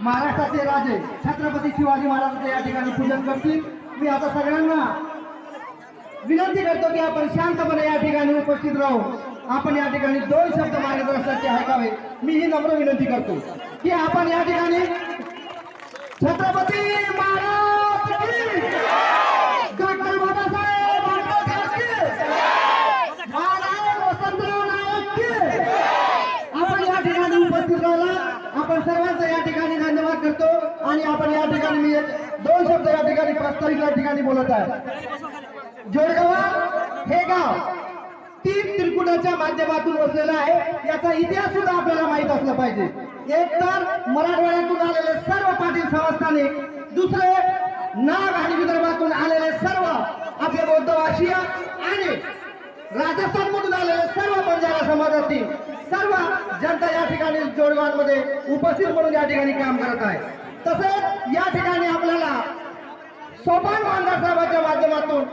महाराष्ट्राचे राजे छत्रपती शिवाजी महाराजांचे या ठिकाणी पूजन करतील. मी आता सगळ्यांना विनंती करतो की आपण शांतपणे या ठिकाणी उपस्थित राहू. आपण या ठिकाणी दोन शब्द मार्गदर्शनाचे ऐकावे. मी ही नम्र विनंती करतो की आपण या ठिकाणी छत्रपती महाराज की डॉक्टर बाबासाहेब आंबेडकर की महाराज वसंतराव नाईक की आपण या ठिकाणी उपस्थित राहिला आपण सर्वांचा या ठिकाणी धन्यवाद करतो आणि आपण या ठिकाणी मी एक दोन शब्द या ठिकाणी प्रस्तावित या ठिकाणी बोलत आहे. जोडगाव हे गाव तीन त्रिकुटाच्या माध्यमातून वसलेलं आहे. याचा इतिहास सुद्धा आपल्याला माहीत असला पाहिजे. एक तर मराठवाड्यातून आलेले सर्व पाटील संस्थानिक दुसरे नाग आणि विदर्भातून आलेले सर्व आपले बौद्ध बौद्धवासीय आणि राजस्थान मधून आलेले सर्व बंजारा समाजातील सर्व जनता या ठिकाणी जोडगावांमध्ये उपस्थित म्हणून या ठिकाणी काम करत आहे. तसंच या ठिकाणी आपल्याला सोपान बांधासाहेबाच्या माध्यमातून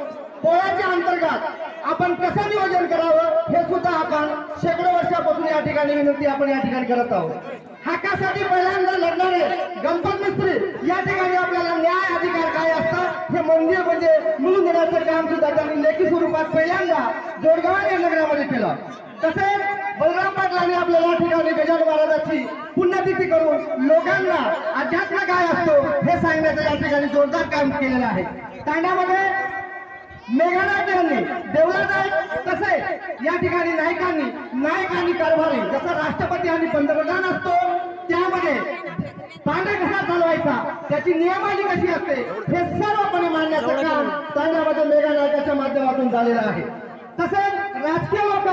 पोळ्याच्या अंतर्गत आपण कसं नियोजन करावं हे सुद्धा आपण शेकडो वर्षापासून या ठिकाणी विनंती आपण या ठिकाणी करत आहोत. हक्कासाठी पहिल्यांदा लढणारे गणपत मिस्त्री या ठिकाणी आपल्याला न्याय अधिकार काय असतं हे मंदिर म्हणजे मिळून देण्याचं काम सुद्धा त्यांनी लेखी स्वरूपात पहिल्यांदा जोडगाव या नगरामध्ये केलं. तसेच बलराम पाटलांनी आपल्या या ठिकाणी गजानन महाराजाची पुण्यतिथी करून लोकांना अध्यात्म काय असतो हे सांगण्याचं या ठिकाणी जोरदार काम केलेलं आहे. तांड्यामध्ये मेघनाथ यांनी देवला नाईक तसे या ठिकाणी नायकांनी नायकांनी कारभारी जसं राष्ट्रपती आणि पंतप्रधान असतो त्यामध्ये तांडा कसा चालवायचा. त्याची नियमावली कशी असते हे सर्वपणे मांडण्याचं काम तांड्यामध्ये मेघा नायकाच्या माध्यमातून झालेलं आहे. तसेच राजकीय लोक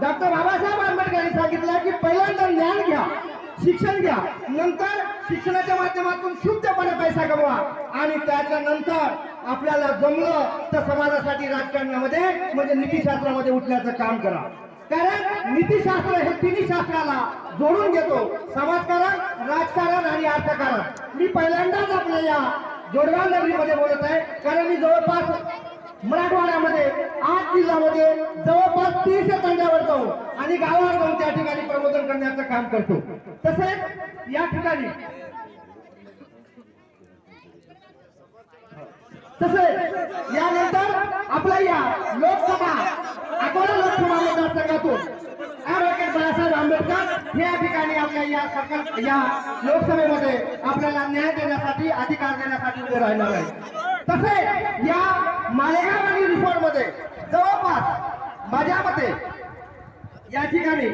डॉक्टर बाबासाहेब आंबेडकर यांनी सांगितलं की पहिल्यांदा ज्ञान घ्या. शिक्षण घ्या. नंतर शिक्षणाच्या माध्यमातून शुद्धपणे पैसा कमवा आणि त्याच्यानंतर आपल्याला जमलं तर समाजासाठी राजकारणामध्ये म्हणजे नीतीशास्त्रामध्ये उठण्याचं काम करा. कारण नीतीशास्त्र हे तिन्ही शास्त्राला जोडून घेतो. समाजकारण राजकारण आणि अर्थकारण. मी पहिल्यांदाच आपल्या या जोडगाव नगरीमध्ये बोलत आहे. कारण मी जवळपास मराठवाड्यामध्ये आठ जिल्ह्यामध्ये जवळपास तीस तंड्यावर जाऊन आणि गावावर जाऊन त्या ठिकाणी प्रबोधन करण्याचं काम करतो. तसेच या ठिकाणी तसेच यानंतर आपल्या या लोकसभा अकोला लोकसभा मतदारसंघातून ऍडव्होकेट बाळासाहेब आंबेडकर हे या ठिकाणी आपल्या या सरकार या लोकसभेमध्ये आपल्याला न्याय देण्यासाठी अधिकार देण्यासाठी उभे राहणार आहे तसे या मालेगाव आणि रिसोर्टमध्ये जवळपास माझ्या मते या ठिकाणी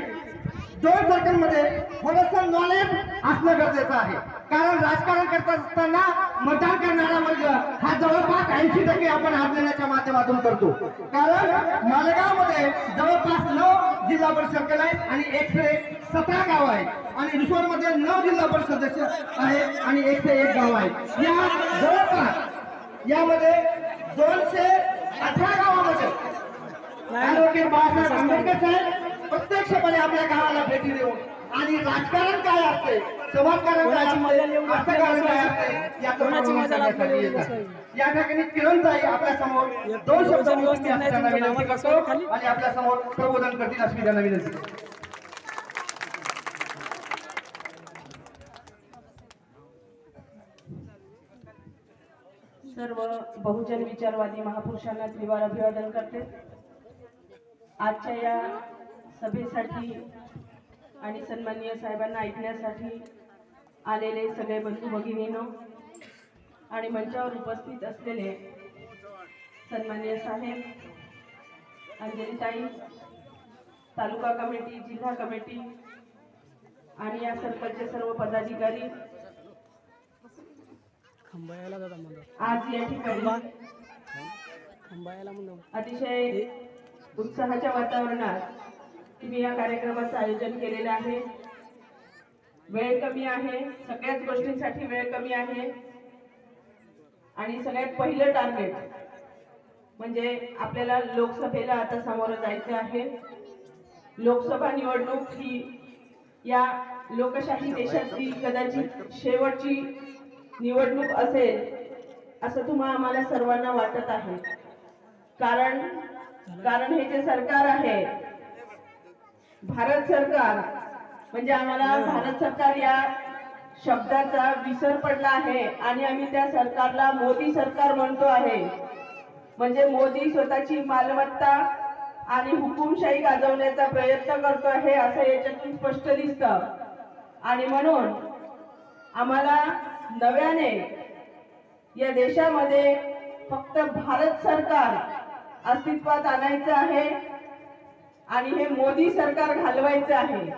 दोन सर्कलमध्ये थोडस नॉलेज असणं गरजेचं आहे. कारण राजकारण करत असताना मतदान करणारा वर्ग हा जवळपास ऐंशी टक्के आपण हारलेल्याच्या माध्यमातून करतो. कारण मालेगावमध्ये जवळपास नऊ जिल्हा परिषद सर्कल आहे आणि एकशे सतरा गाव आहेत. आणि रिसोर्टमध्ये नऊ जिल्हा परिषद सदस्य आहे आणि एकशे एक गाव आहे या जवळपास यामध्ये दोनशे अठरा गावामध्ये बाळासाहेब आंबेडकर साहेब प्रत्यक्षपणे आपल्या गावाला भेटी देऊन आणि राजकारण काय असते समाजकारण काय असते अर्थकारण काय असते याचं. या ठिकाणी किरणताई आपल्यासमोर दोन शब्द विनंती करतो आणि आपल्यासमोर प्रबोधन करतील अशी त्यांना विनंती. करतो सर्व बहुजन विचारवादी महापुरुषांना त्रिवार अभिवादन करते. आजच्या या सभेसाठी आणि सन्माननीय साहेबांना ऐकण्यासाठी आलेले सगळे बंधू भगिनीनो आणि मंचावर उपस्थित असलेले सन्माननीय साहेब अंजलीताई तालुका कमिटी जिल्हा कमिटी आणि या सर्कलचे सर्व पदाधिकारी आज या ठिकाणी अतिशय उत्साहाच्या वातावरणात मी या कार्यक्रमाचं आयोजन केलेलं आहे. वेळ कमी आहे. सगळ्याच गोष्टींसाठी वेळ कमी आहे. आणि सगळ्यात पहिलं टार्गेट म्हणजे आपल्याला लोकसभेला आता सामोरं जायचं आहे. लोकसभा निवडणूक ही या लोकशाही देशातली कदाचित शेवटची निवडणूक असेल असं तुम्हा आम्हाला सर्वांना वाटत आहे. कारण कारण हे जे सरकार आहे भारत सरकार म्हणजे आम्हाला भारत सरकार या शब्दाचा विसर पडला आहे आणि आम्ही त्या सरकारला मोदी सरकार म्हणतो आहे. म्हणजे मोदी स्वतःची मालमत्ता आणि हुकुमशाही गाजवण्याचा प्रयत्न करतो आहे असं याच्यातून स्पष्ट दिसतं. आणि म्हणून आम्हाला नव्याने या देशामध्ये फक्त भारत सरकार अस्तित्वात आणायचं आहे. आणि हे मोदी सरकार घालवायचं आहे.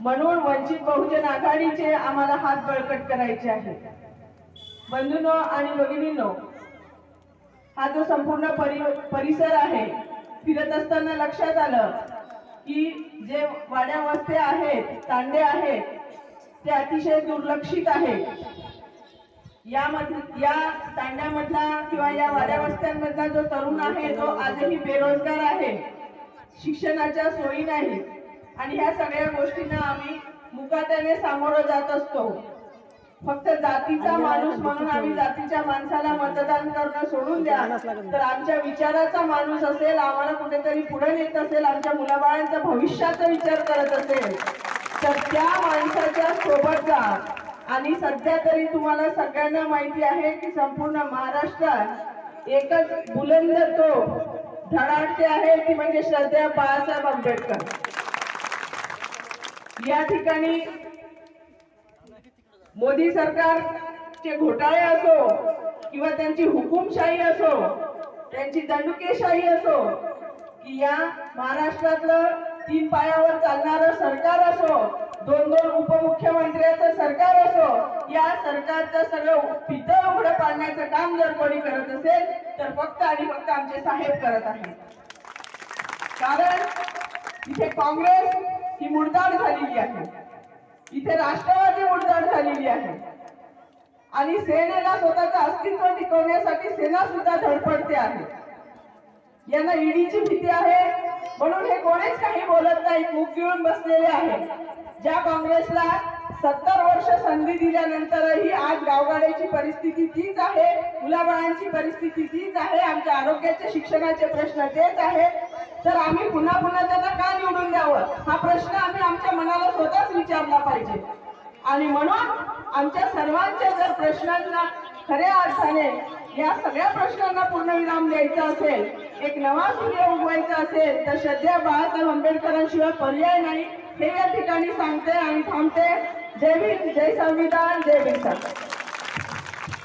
म्हणून वंचित बहुजन आघाडीचे आम्हाला हात बळकट करायचे आहे. बंधूनो आणि भगिनींनो हा जो संपूर्ण परि परिसर आहे फिरत असताना लक्षात आलं की जे वाड्या वस्ते आहेत तांडे आहेत ते अतिशय दुर्लक्षित आहेत. यामध या तांड्यामधला किंवा या वाड्या वस्त्यांमधला जो तरुण आहे तो आजही बेरोजगार आहे. शिक्षणाच्या सोयी नाही. आणि ह्या सगळ्या गोष्टींना आम्ही मुकाट्याने सामोरं जात असतो. फक्त जातीचा माणूस म्हणून आम्ही जातीच्या माणसाला मतदान करणं सोडून द्या. तर आमच्या विचाराचा माणूस असेल आम्हाला कुठेतरी पुढे नेत असेल आमच्या मुलाबाळांच्या भविष्याचा विचार करत असेल तर त्या माणसाच्या सोबत जा. आणि सध्या तरी तुम्हाला सगळ्यांना माहिती आहे की संपूर्ण महाराष्ट्रात एकच बुलंद तो धडाडते आहे ती म्हणजे श्रद्धेय बाळासाहेब आंबेडकर. या ठिकाणी मोदी सरकारचे घोटाळे असो किंवा त्यांची हुकुमशाही असो त्यांची दंडुकेशाही असो की या महाराष्ट्रातलं तीन पायावर चालणारं सरकार असो दोन दोन उपमुख्यमंत्र्याचं सरकार असो या सरकारचं सगळं पितळ उघडं पाडण्याचं काम जर कोणी करत असेल तर फक्त आणि फक्त आमचे साहेब करत आहेत. कारण इथे काँग्रेस ही मुडदाड झालेली आहे. इथे राष्ट्रवादी मुडदाड झालेली आहे. आणि सेनेला स्वतःचं अस्तित्व टिकवण्यासाठी सेना सुद्धा धडपडते आहे. यांना ईडीची भीती आहे. म्हणून हे कोणीच काही बोलत नाही. मुख गिळून बसलेले आहे. ज्या काँग्रेसला सत्तर वर्ष संधी दिल्यानंतरही आज गावगाड्याची परिस्थिती तीच आहे मुलाबाळांची परिस्थिती तीच आहे आमच्या आरोग्याचे शिक्षणाचे प्रश्न तेच आहे तर आम्ही पुन्हा पुन्हा त्यांना का निवडून द्यावं? हा प्रश्न आम्ही आमच्या मनाला स्वतःच विचारला पाहिजे. आणि म्हणून आमच्या सर्वांच्या जर प्रश्नांना खऱ्या अर्थाने या सगळ्या प्रश्नांना पूर्णविराम द्यायचा असेल एक नवा सूर्य उगवायचा असेल तर सध्या बाळासाहेब आंबेडकरांशिवाय पर्याय नाही. हे या ठिकाणी सांगते आणि थांबते. जय भीम जय संविधान जय भीम सरकार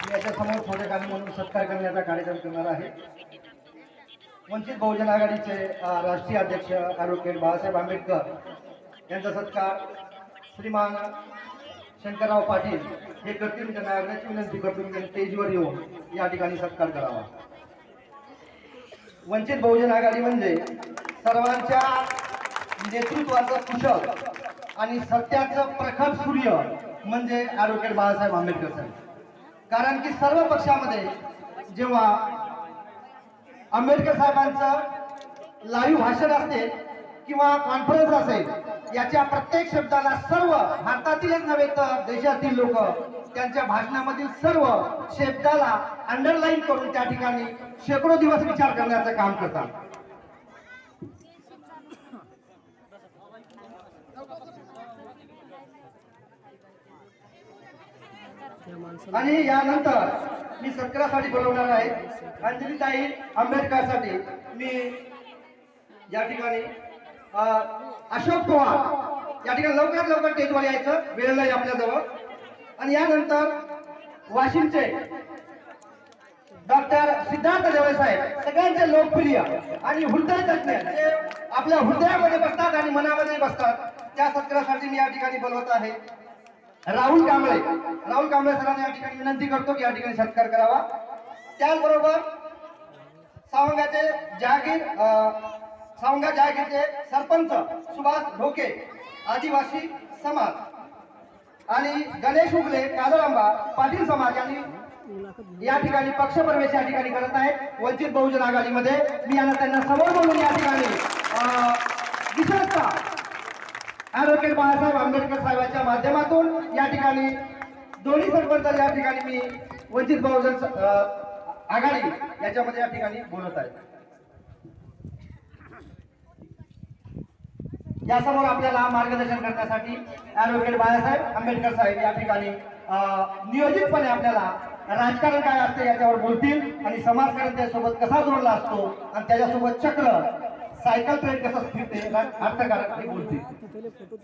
मी याच्या समोर थोडे म्हणून सत्कार करण्याचा कार्यक्रम करणार आहे. वंचित बहुजन आघाडीचे राष्ट्रीय अध्यक्ष ॲडव्होकेट बाळासाहेब आंबेडकर यांचा सत्कार श्रीमान शंकरराव पाटील हे करतील. मी त्यांना आग्रहाची विनंती करतो की स्टेजवर येऊन या ठिकाणी सत्कार करावा. वंचित बहुजन आघाडी म्हणजे सर्वांच्या नेतृत्वाचं कुशल आणि सत्याचं प्रखर सूर्य म्हणजे ॲडव्होकेट बाळासाहेब आंबेडकर साहेब. कारण की सर्व पक्षामध्ये जेव्हा आंबेडकर साहेबांचं लाईव्ह भाषण असते किंवा कॉन्फरन्स असेल याच्या प्रत्येक शब्दाला सर्व भारतातीलच नव्हे तर देशातील लोक त्यांच्या भाषणामधील सर्व शब्दाला अंडरलाईन करून त्या ठिकाणी शेकडो दिवस विचार करण्याचं काम करतात. आणि यानंतर मी सत्कारासाठी बोलवणार आहे. अंजलीताई आंबेडकरसाठी मी या ठिकाणी अशोक पवार या ठिकाणी लवकरात लवकर स्टेजवर यायचं. वेळ नाही आपल्याजवळ. आणि यानंतर वाशिमचे डॉक्टर सिद्धार्थ देवळे साहेब सगळ्यांचे लोकप्रिय आणि हृदय तज्ञ जे आपल्या हृदयामध्ये बसतात आणि मनामध्ये बसतात त्या सत्कारासाठी मी या ठिकाणी बोलवत आहे. राहुल कांबळे. राहुल कांबळे सरांना या ठिकाणी विनंती करतो की या ठिकाणी सत्कार करावा. त्याचबरोबर सावंगाचे जहागीर सावंगा जहागीरचे सरपंच सुभाष ढोके आदिवासी समाज आणि गणेश उगले कादळांबा पाटील समाज यांनी या ठिकाणी पक्षप्रवेश या ठिकाणी करत आहेत. वंचित बहुजन आघाडीमध्ये मी यांना त्यांना समोर बोलून या ठिकाणी अं, विशेषतः ॲडव्होकेट बाळासाहेब आंबेडकर साहेबांच्या माध्यमातून या ठिकाणी दोन्ही सरपंच या ठिकाणी मी वंचित बहुजन आघाडी याच्यामध्ये या ठिकाणी बोलत आहे. यासमोर आपल्याला मार्गदर्शन करण्यासाठी ॲडव्होकेट बाळासाहेब आंबेडकर साहेब या ठिकाणी नियोजितपणे आपल्याला राजकारण काय असते याच्यावर बोलतील आणि समाजकारण त्यासोबत कसा जोडला असतो आणि त्याच्यासोबत चक्र सायकल ट्रेन कसं फिरते अर्थकारण ते बोलतील ते पहिले फोटो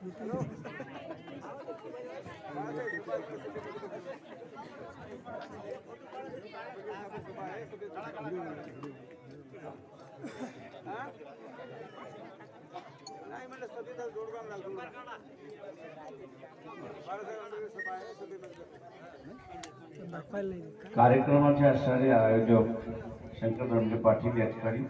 नाही म्हणलं याच्यातच राहतात फक्त पुन्हा कार्यक्रमाचे असणारे आयोजक शंकर धनंजय पाटील या ठिकाणी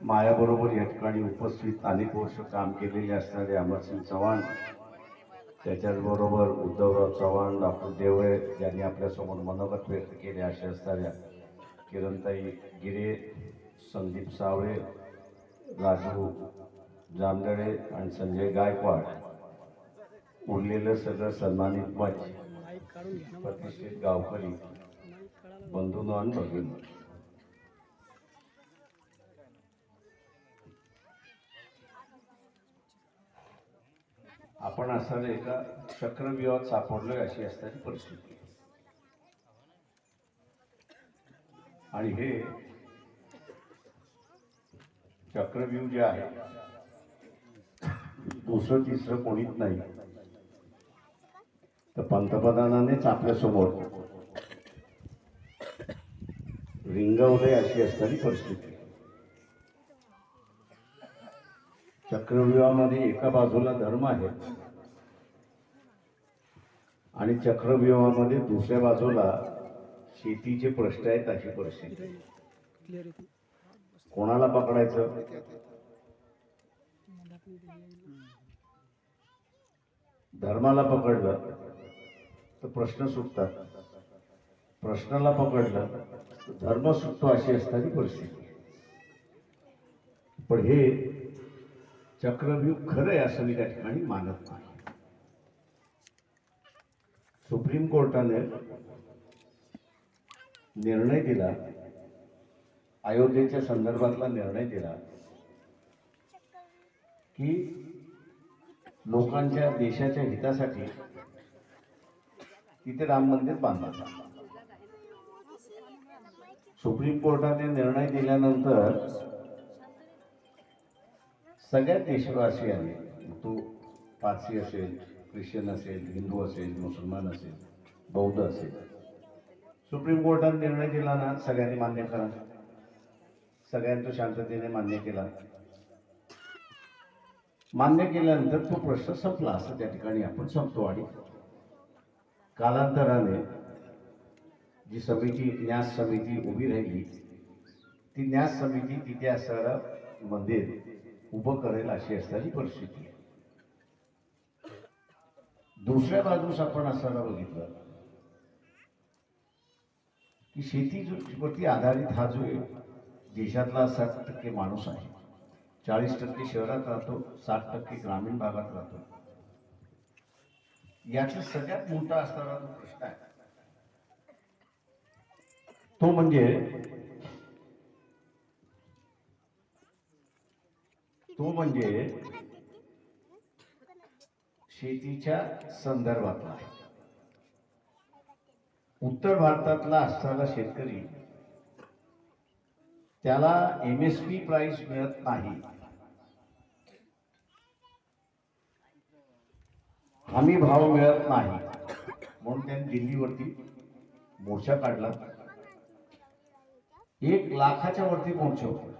माझ्याबरोबर या ठिकाणी उपस्थित अनेक वर्ष काम केलेले असणारे अमरसिंग चव्हाण त्याच्याचबरोबर उद्धवराव चव्हाण डॉक्टर देवळे यांनी आपल्यासमोर मनोगत व्यक्त केले. असे असणाऱ्या किरणताई गिरे संदीप सावळे राजू जामदळे आणि संजय गायकवाड उरलेलं सगळं सन्मानित पाहिजे प्रतिष्ठित गावकरी माईक बंधून आणि भगिनी आपण असं एका चक्रव्यूहात सापडलोय अशी असणारी परिस्थिती. आणि हे चक्रव्यूह जे आहे दुसरं तिसरं कोणीच नाही. तर पंतप्रधानानेच आपल्यासमोर रिंगवले अशी असणारी परिस्थिती. चक्रव्यूहामध्ये एका बाजूला धर्म आहे आणि चक्रव्यूहामध्ये दुसऱ्या बाजूला शेतीचे प्रश्न आहेत अशी परिस्थिती कोणाला पकडायचं? धर्माला पकडलं तर प्रश्न सुटतात. प्रश्नाला पकडलं तर धर्म सुटतो अशी असणारी परिस्थिती पण हे चक्रव्यूह खरं आहे असं मी त्या ठिकाणी मानत नाही. सुप्रीम कोर्टाने निर्णय दिला अयोध्येच्या संदर्भातला निर्णय दिला की लोकांच्या देशाच्या हितासाठी तिथे राम मंदिर बांधायचं. सुप्रीम कोर्टाने निर्णय दिल्यानंतर सगळ्या देशवासियांनी तो पारसी असेल ख्रिश्चन असेल हिंदू असेल मुसलमान असेल बौद्ध असेल. सुप्रीम कोर्टाने निर्णय दिला ना सगळ्यांनी मान्य करा. सगळ्यांनी तो शांततेने मान्य केला. मान्य केल्यानंतर तो प्रश्न संपला असं त्या ठिकाणी आपण संपतो. आणि कालांतराने जी समिती न्यास समिती उभी राहिली ती न्यास समिती तिथे असणारं मंदिर उभं करेल अशी असणारी परिस्थिती आहे. दुसऱ्या बाजूस आपण असताना बघितलं की शेतीवरती आधारित हा जो देशातला साठ टक्के माणूस आहे चाळीस टक्के शहरात राहतो साठ टक्के ग्रामीण भागात राहतो याचा सगळ्यात मोठा असणारा जो प्रश्न आहे तो म्हणजे तो म्हणजे शेतीच्या संदर्भातला उत्तर भारतातला असणारा शेतकरी त्याला एम एस पी प्राइस मिळत नाही. हमी भाव मिळत नाही. म्हणून त्यांनी दिल्लीवरती मोर्चा काढला. एक लाखाच्या वरती मोर्चा होता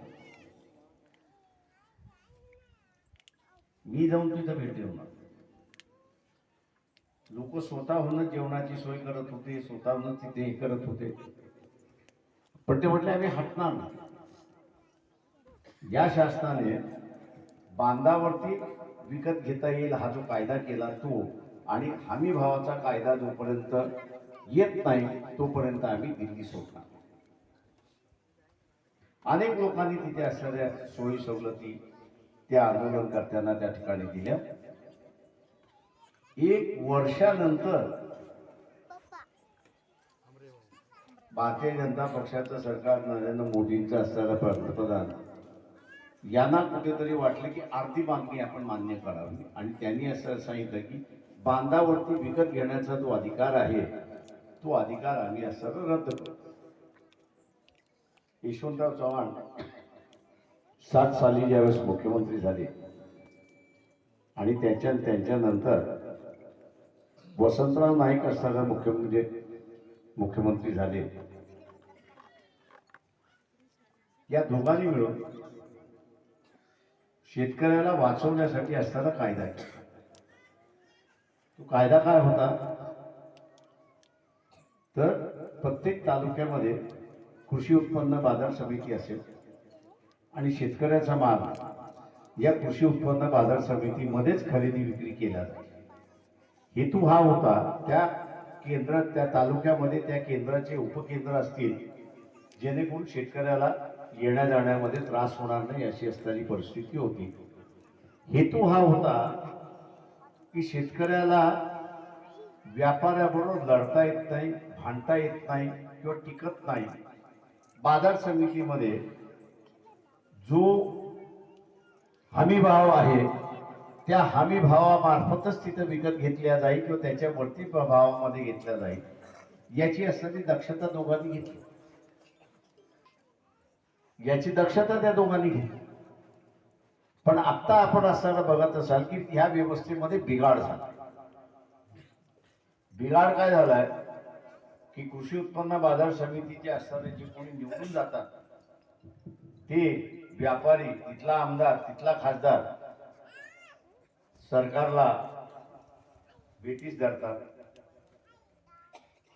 मी जाऊन तिथं भेट देऊन लोक स्वतःहूनच जेवणाची सोय करत होते स्वतःहूनच तिथे हे करत होते. पण ते म्हटले आम्ही हटणार नाही. या शासनाने बांधावरती विकत घेता येईल हा जो कायदा केला तो आणि हमी भावाचा कायदा जोपर्यंत येत नाही तोपर्यंत आम्ही दिल्ली सोडणार. अनेक लोकांनी तिथे असणाऱ्या सोयी सवलती त्या आंदोलनकर्त्यांना त्या ठिकाणी दिल्या. एक वर्षानंतर भारतीय जनता पक्षाचं सरकार नरेंद्र मोदींचं असणारं पंतप्रधान यांना कुठेतरी वाटलं की आर्थिक मागणी आपण मान्य करावी. आणि त्यांनी असं सांगितलं की बांधावरती विकत घेण्याचा जो अधिकार आहे तो अधिकार आम्ही असं रद्द करू. यशवंतराव चव्हाण सात साली ज्यावेळेस मुख्यमंत्री झाले आणि त्यांच्या त्यांच्यानंतर वसंतराव नाईक असताना मुख्य म्हणजे मुख्यमंत्री झाले. या दोघांनी मिळून शेतकऱ्याला वाचवण्यासाठी असताना कायदा केला. तो कायदा काय होता? तर प्रत्येक तालुक्यामध्ये कृषी उत्पन्न बाजार समिती असेल. आणि शेतकऱ्याचा माल. या कृषी उत्पन्न बाजार समितीमध्येच खरेदी विक्री केला जाते हेतू हा होता त्या केंद्रात त्या तालुक्यामध्ये त्या केंद्राचे उपकेंद्र असतील जेणेकरून शेतकऱ्याला येण्या जाण्यामध्ये त्रास होणार नाही अशी असणारी परिस्थिती होती. हेतू हा होता की शेतकऱ्याला व्यापाऱ्याबरोबर लढता येत नाही भांडता येत नाही किंवा टिकत नाही. बाजार समितीमध्ये जो हमी भाव आहे त्या हमी भावामार्फतच तिथं विकत घेतल्या जाईल किंवा त्याच्या वरती भावामध्ये घेतल्या जाईल याची असणारी दक्षता दोघांनी घेतली. याची दक्षता त्या दोघांनी घेतली. पण आत्ता आपण असताना बघत असाल की ह्या व्यवस्थेमध्ये बिघाड झाला. बिघाड काय झालाय? की कृषी उत्पन्न बाजार समितीचे असणारे जे कोणी निवडून जातात ते व्यापारी तिथला आमदार तिथला खासदार सरकारला भेटीस धरतात.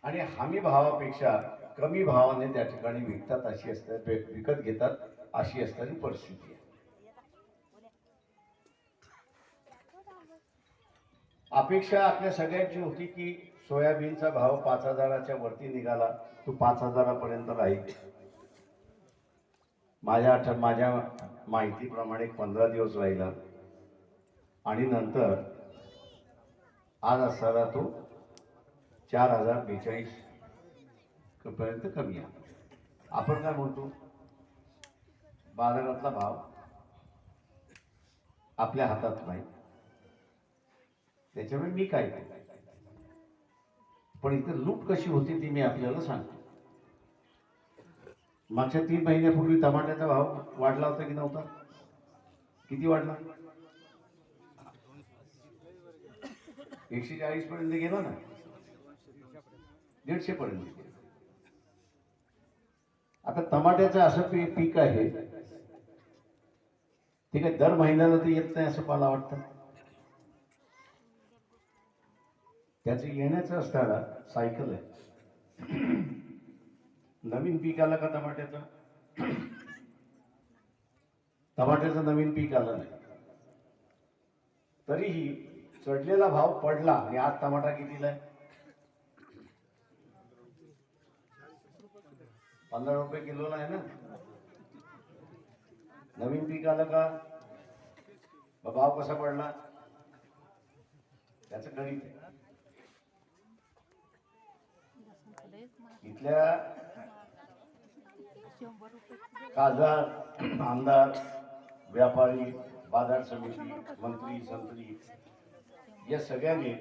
आणि हमी भावापेक्षा कमी भावाने त्या ठिकाणी विकतात अशी असतात विकत घेतात अशी असणारी परिस्थिती आहे. अपेक्षा आपल्या सगळ्यांची होती की सोयाबीनचा भाव पाच हजाराच्या वरती निघाला तो पाच हजारापर्यंत राहील. माझ्या आठ माझ्या माहितीप्रमाणे पंधरा दिवस राहिला. आणि नंतर आज असताना तो चार हजार बेचाळीस पर्यंत कमी आहे. आपण काय म्हणतो बाजारातला भाव आपल्या हातात नाही. त्याच्यामुळे मी काय पण इथे लूट कशी होती ती मी आपल्याला सांगतो. मागच्या तीन महिन्यापूर्वी टमाट्याचा भाव वाढला होता की नव्हता? किती वाढला? एकशे चाळीस पर्यंत गेला ना? दीडशे पर्यंत आता टमाट्याचं असं पीक आहे ते काय दर महिन्याला ते येत नाही असं मला वाटतं. त्याचं येण्याचं असताना सायकल आहे. नवीन पीक आलं का टमाट्याचं? टमाट्याचं नवीन पीक आलं नाही. तरीही चढलेला भाव पडला आणि आज टमाटा कितीला आहे? पंधरा रुपये किलोला आहे ना? नवीन पीक आलं का? भाव कसा पडला? त्याचं गणित आहे. इथल्या खासदार आमदार व्यापारी बाजार समिती मंत्री संत्री या सगळ्यांनी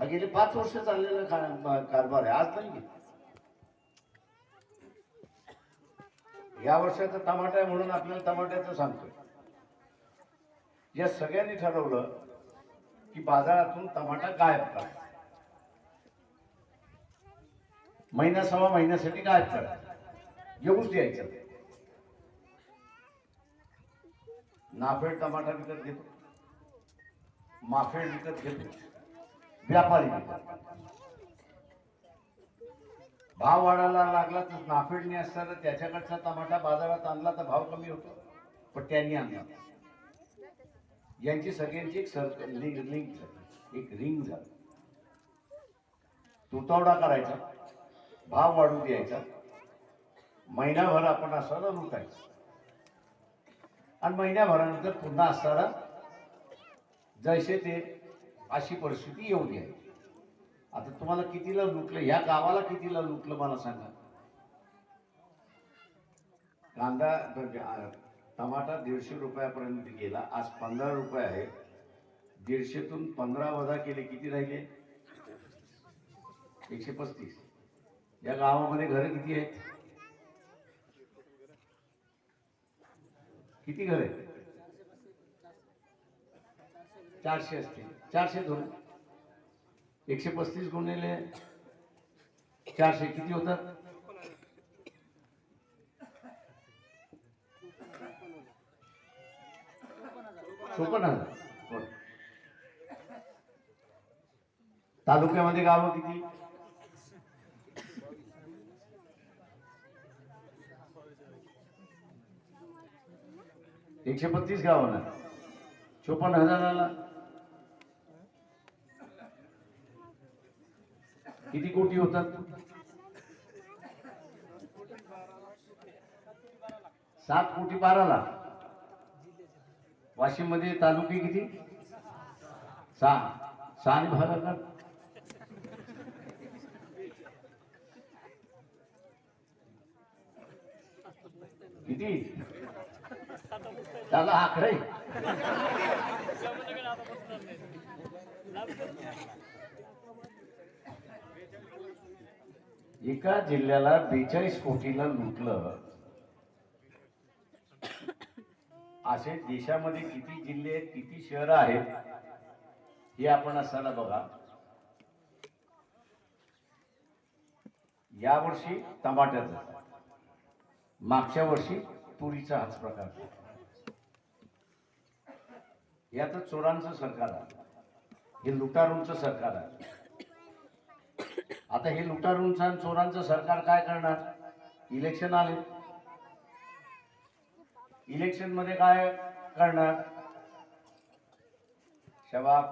हा गेले पाच वर्ष चाललेला कारभार आहे. आज नाही या वर्षाचा टमाटा आहे म्हणून आपल्याला टमाट्याचं सांगतोय. या सगळ्यांनी ठरवलं की बाजारातून टमाटा गायब करा. महिना सव्वा महिन्यासाठी काय अडचण? येऊच द्यायचं नाफेड टमाटा विकत घेतो. माफेड विकत घेतो. व्यापारी विकत भाव वाढायला लागला तर नाफेडने असताना त्याच्याकडचा टमाटा बाजारात आणला तर भाव कमी होतो. पण त्यांनी आणला. यांची सगळ्यांची एक सर लिंक लिंक झाली. एक रिंग झाली. तुतवडा करायचा. भाव वाढू द्यायचा. महिनाभर आपण असायला लुटायचं आणि महिन्याभरानंतर पुन्हा असताना जैसे ते अशी परिस्थिती येऊ द्यायची आता तुम्हाला कितीला लुटलं या गावाला कितीला लुटलं मला सांगा. कांदा टमाटा दीडशे रुपयापर्यंत गेला आज पंधरा रुपये आहे. दीडशेतून पंधरा वजा केले किती राहिले? एकशे पस्तीस. या गावामध्ये घरं किती आहेत? किती घर आहेत? चारशे असतील. चारशे धरून. एकशे पस्तीस गुणिले चारशे किती होतात? चोपन्न हजार. तालुक्यामध्ये गावं किती? एकशे पस्तीस गावांना. चोपन्न हजाराला. किती कोटी होतात? सात कोटी बाराला. वाशिममध्ये तालुके किती? सहा. सहा आणि किती? त्याला आकडे एका जिल्ह्याला बेचाळीस कोटीला लुटलं. असे देशामध्ये किती जिल्हे आहेत किती शहरं आहेत हे आपण असताना बघा. यावर्षी टमाट्याचा मागच्या वर्षी तुरीचा हाच प्रकार हे आता चोरांचं सरकार आहे हे लुटारूंचं सरकार आहे आता हे लुटारूंचं आणि चोरांचं सरकार काय करणार? इलेक्शन आले. इलेक्शनमध्ये काय करणार? शबाब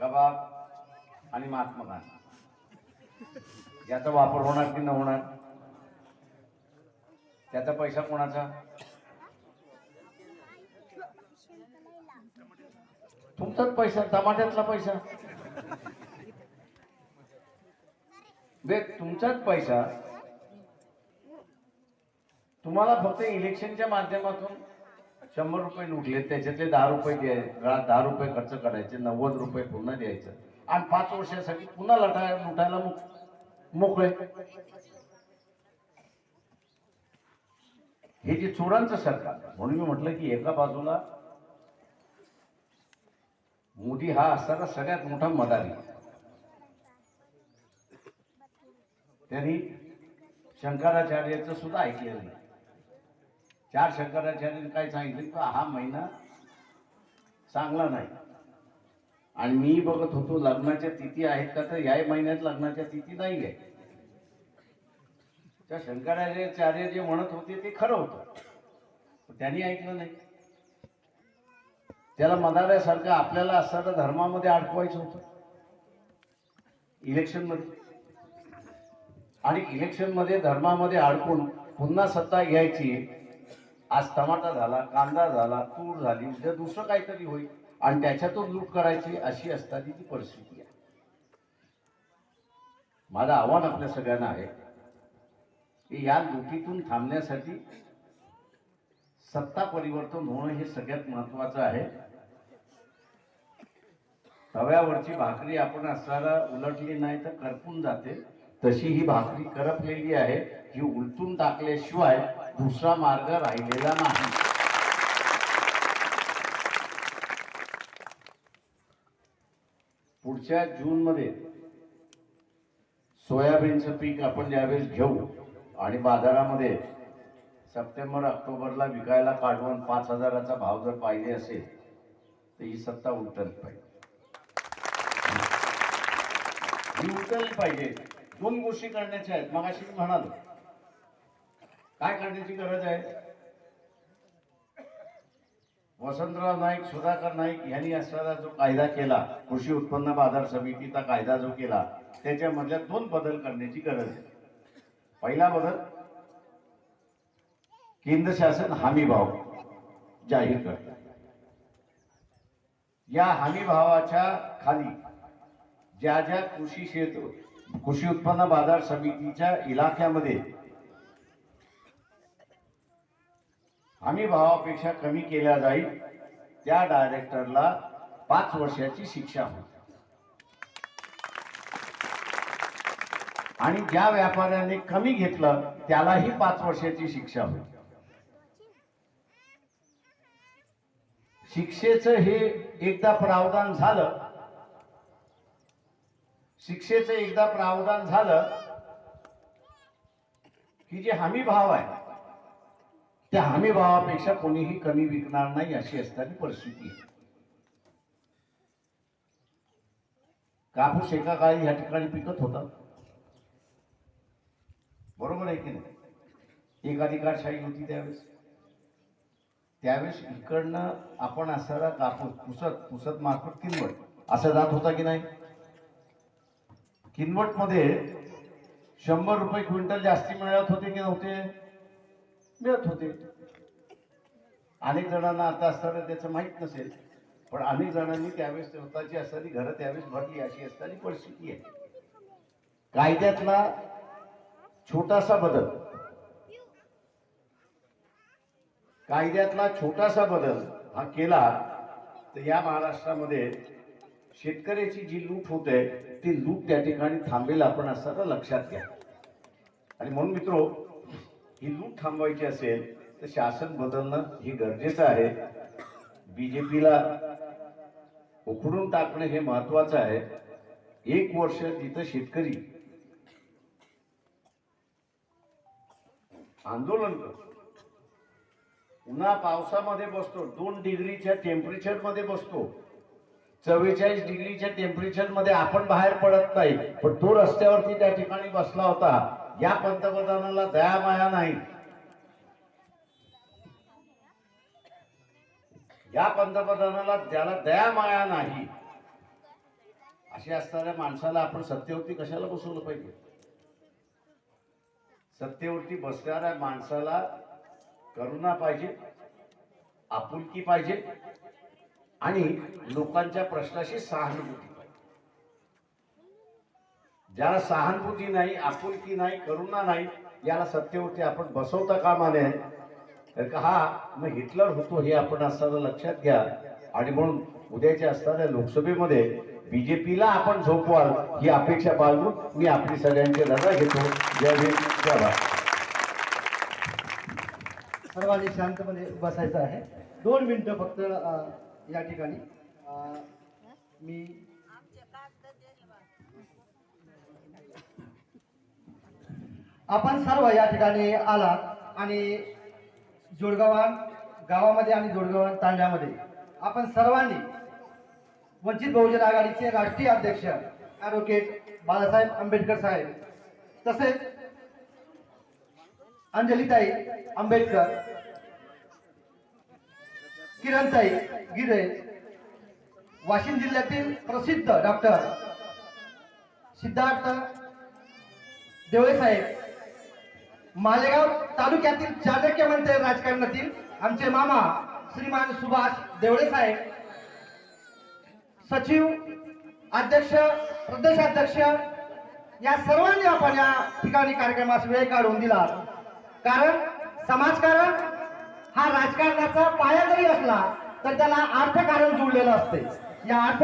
कबाब आणि महात्मा गांधी. याचा वापर होणार की न होणार? त्याचा पैसा कोणाचा? तुमचाच पैसा टमाट्यातला पैसा. बे तुमचाच पैसा. तुम्हाला फक्त इलेक्शनच्या माध्यमातून शंभर रुपये लुटले त्याच्यातले दहा रुपये द्यायचे दहा रुपये खर्च करायचे नव्वद रुपये पुन्हा द्यायचं. आणि पाच वर्षासाठी पुन्हा लटा लुटायला मोकळे. हे जे चोरांचं सरकार म्हणून मी म्हटलं की एका बाजूला मोदी हा असताना सगळ्यात मोठा मदारी. त्यांनी शंकराचार्याचं सुद्धा ऐकलेलं नाही. चार शंकराचार्याने काय सांगितलं की हा महिना चांगला नाही. आणि मी बघत होतो लग्नाच्या तिथी आहेत का तर या महिन्यात लग्नाच्या तिथी नाही आहे त्या शंकराचार्य जे म्हणत होते ते खरं होतं. त्यांनी ऐकलं नाही. त्याला मदाऱ्यासारखं आपल्याला असताना धर्मामध्ये अडकवायचं होतं. इलेक्शनमध्ये. आणि इलेक्शनमध्ये धर्मामध्ये अडकून पुन्हा सत्ता घ्यायची आज टमाटा झाला कांदा झाला तूर झाली उद्या दुसरं काहीतरी होईल. आणि त्याच्यातून लूट करायची अशी असताना ती परिस्थिती आहे. माझं आव्हान आपल्या सगळ्यांना आहे की या लुटीतून थांबण्यासाठी सत्ता परिवर्तन होणं हे सगळ्यात महत्वाचं आहे. तव्यावरची भाकरी आपण असताना उलटली नाही तर करपून जाते. तशी ही भाकरी करपलेली आहे ही उलटून टाकल्याशिवाय दुसरा मार्ग राहिलेला नाही. पुढच्या जून मध्ये सोयाबीनचं पीक आपण ज्यावेळेस घेऊ आणि बाजारामध्ये सप्टेंबर ऑक्टोबरला विकायला काढून पाच हजाराचा भाव जर पाहिजे असेल तर ही सत्ता उलटत पाहिजे. ही पाहिजे. दोन गोष्टी करण्याच्या आहेत. मग अशी म्हणालो. काय करण्याची गरज आहे? वसंतराव नाईक सुधाकर नाईक यांनी असणारा जो कायदा केला कृषी उत्पन्न बाजार समितीचा कायदा जो केला त्याच्यामधल्या दोन बदल करण्याची गरज आहे. पहिला बदल केंद्र शासन हमी भाव जाहीर करतं. या हमी भावाच्या खाली ज्या ज्या कृषी क्षेत्र कृषी उत्पन्न बाजार समितीच्या इलाक्यामध्ये हमी भावापेक्षा कमी केल्या जाईल त्या डायरेक्टरला पाच वर्षाची शिक्षा होती आणि ज्या व्यापाऱ्याने कमी घेतलं त्यालाही पाच वर्षाची शिक्षा होईल. शिक्षेचं हे एकदा प्रावधान झालं शिक्षेचं एकदा प्रावधान झालं की जे हमी भाव आहे त्या हमी भावापेक्षा कोणीही कमी विकणार नाही अशी असणारी परिस्थिती आहे. कापूस एका काळी ह्या ठिकाणी पिकत होता. बरोबर आहे की नाही? एक अधिकारशाही होती त्यावेळेस. त्यावेळेस इकडनं आपण असणारा कापूस पुसत पुसत मार्फत किनवट असं जात होता की नाही? किनवटमध्ये शंभर रुपये क्विंटल जास्ती मिळत होते की नव्हते? मिळत होते. अनेक जणांना आता असताना त्याचं माहीत नसेल पण अनेक जणांनी त्यावेळेस स्वतःची असणारी घरं त्यावेळेस भरली अशी असणारी परिस्थिती आहे. कायद्यातला छोटासा बदल. कायद्यातला छोटासा बदल हा केला तर या महाराष्ट्रामध्ये शेतकऱ्याची जी लूट होते ती लूट त्या ठिकाणी थांबेल आपण असताना लक्षात घ्या. आणि म्हणून मित्रो ही लूट थांबवायची असेल तर शासन बदलणं हे गरजेचं आहे. बीजेपीला उखडून टाकणं हे महत्वाचं आहे. एक वर्ष तिथं शेतकरी आंदोलन करतो उन्हा पावसामध्ये बसतो दोन डिग्रीच्या टेम्परेचरमध्ये बसतो चव्वेचाळीस डिग्रीच्या टेम्परेचरमध्ये आपण बाहेर पडत नाही. पण तो रस्त्यावरती त्या ठिकाणी बसला होता. या पंतप्रधानाला दया माया नाही. या पंतप्रधानाला त्याला दया माया नाही. अशी असणाऱ्या माणसाला आपण सत्तेवरती कशाला बसवलं पाहिजे? सत्तेवरती बसणाऱ्या माणसाला करुणा पाहिजे आपुलकी पाहिजे आणि लोकांच्या प्रश्नाशी सहानुभूती पाहिजे. ज्याला सहानुभूती नाही आपुलकी नाही करुणा नाही याला सत्तेवरती आपण बसवता कामा नये तर का हा मग हिटलर होतो हे आपण असताना लक्षात घ्या. आणि म्हणून उद्याच्या असणाऱ्या लोकसभेमध्ये बीजेपीला आपण झोपवाल ही अपेक्षा बाळगून मी आपली सगळ्यांची रजा घेतो. जय हिंद जय भारत. सर्वांनी शांतपणे बसायचं आहे. दोन मिनिटं फक्त या ठिकाणी मी आपण सर्व या ठिकाणी आलात आणि जोडगावान गावामध्ये आणि जोडगावान तांड्यामध्ये. आपण सर्वांनी वंचित बहुजन आघाडीचे राष्ट्रीय अध्यक्ष ॲडव्होकेट बाळासाहेब आंबेडकर साहेब तसेच अंजलीताई आंबेडकर किरणताई गिरे. वाशिम जिल्ह्यातील प्रसिद्ध डॉक्टर सिद्धार्थ देवळे साहेब. मालेगाव तालुक्यातील चाणक्य मंत्री राजकारणातील आमचे मामा श्रीमान सुभाष देवळे साहेब. सचिव अध्यक्ष प्रदेशाध्यक्ष या सर्वांनी आपण या ठिकाणी कार्यक्रमास वेळ काढून दिला. कारण समाजकारण हा राजकारणाचा पाया जरी असला तर त्याला अर्थकारण जुळलेलं असते या अर्थ